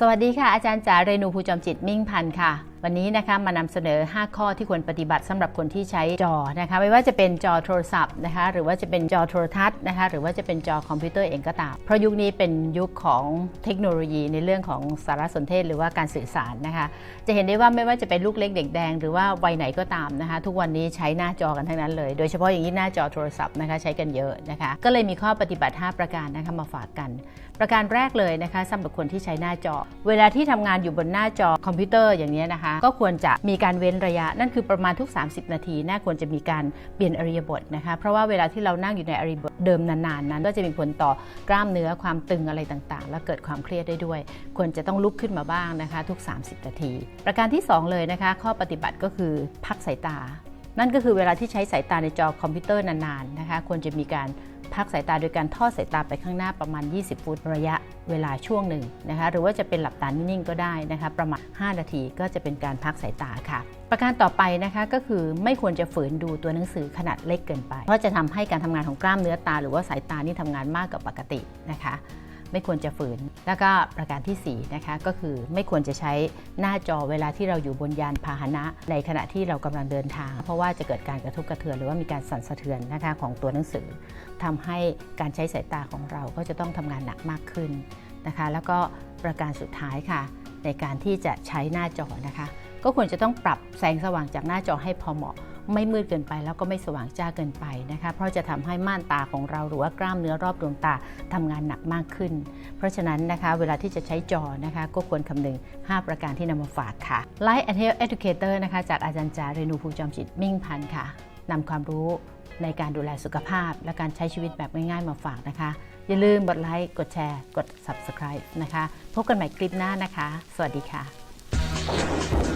สวัสดีค่ะอาจารย์จ๋าเรนูภูจอมจิตมิ่งพันธ์ค่ะ วันนี้นะคะมานำเสนอ 5 ข้อที่ควรปฏิบัติสำหรับคนที่ใช้จอนะคะไม่ว่าจะเป็นจอโทรศัพท์นะคะหรือว่าจะเป็นจอโทรทัศน์นะคะหรือว่าจะเป็นจอคอมพิวเตอร์เองก็ตาม เพราะยุคนี้เป็นยุคของเทคโนโลยีในเรื่องของสารสนเทศหรือว่าการสื่อสารนะคะ จะเห็นได้ว่าไม่ว่าจะเป็นลูกเล็กเด็กแดง หรือว่าวัยไหนก็ตามนะคะทุกวันนี้ใช้หน้าจอกันทั้งนั้นเลย โดยเฉพาะอย่างยิ่งหน้าจอโทรศัพท์นะคะใช้กันเยอะนะคะก็เลยมีข้อปฏิบัติ 5 ประการนะคะมาฝากกัน ประการแรกเลยนะคะสำหรับคนที่ใช้หน้าจอ เวลาที่ทำงานอยู่บนหน้าจอคอมพิวเตอร์อย่างนี้นะคะก็ควรจะมีการเว้นระยะนั่นคือประมาณทุก 30 นาทีน่าควรจะมีการเปลี่ยนอริยบทนะคะเพราะว่าเวลาที่เรานั่งอยู่ในอริยบทเดิมนานๆนั้น ก็จะมีผลต่อกล้ามเนื้อความตึงอะไรต่างๆ และเกิดความเครียดได้ด้วย ควรจะต้องลุกขึ้นมาบ้างนะคะ ทุก 30 นาที ประการที่ 2 เลยนะคะ ข้อปฏิบัติก็คือพักสายตา นั่นก็คือเวลาที่ใช้สายตาในจอคอมพิวเตอร์นานๆนะคะควรจะมีการ พักสายตาโดยการทอดสายตาไปข้างหน้าประมาณ 20 ฟุตระยะเวลาช่วงหนึ่งนะคะหรือว่าจะเป็นหลับตานิ่งๆก็ได้นะคะประมาณ 5 นาทีก็จะเป็นการพักสายตาค่ะ ประการต่อไปนะคะก็คือไม่ควรจะฝืนดูตัวหนังสือขนาดเล็กเกินไป เพราะจะทำให้การทำงานของกล้ามเนื้อตา หรือว่าสายตานี่ทำงานมากกว่าปกตินะคะ ไม่ควรจะฝืน แล้วก็ประการที่4นะคะก็คือไม่ควรจะใช้หน้าจอเวลาที่เราอยู่บนยานพาหนะ ในขณะที่เรากำลังเดินทาง เพราะว่าจะเกิดการกระทบกระเทือนหรือว่ามีการสั่นสะเทือนนะคะของตัวหนังสือทำให้การใช้สายตาของเราก็จะต้องทำงานหนักมากขึ้นนะคะ แล้วก็ประการสุดท้ายค่ะ ในการที่จะใช้หน้าจอนะคะ ก็ควรจะต้องปรับแสงสว่างจากหน้าจอให้พอเหมาะ ไม่มืดเกินไปแล้วก็ไม่สว่างจ้าเกินไปนะคะ เพราะจะทำให้ม่านตาของเราหรือว่ากล้ามเนื้อรอบดวงตาทำงานหนักมากขึ้น เพราะฉะนั้นนะคะเวลาที่จะใช้จอนะคะก็ควรคำนึง 5 ประการที่นำมาฝากค่ะ Life and Health Educator นะคะจากอาจารย์จาเรนูภูจอมจิตมิ่งพันธ์ค่ะนำความรู้ในการดูแลสุขภาพ และการใช้ชีวิตแบบง่ายๆมาฝากนะคะ อย่าลืมกดไลค์กดแชร์ กด Subscribe นะคะ พบกันใหม่คลิปหน้านะคะ สวัสดีค่ะ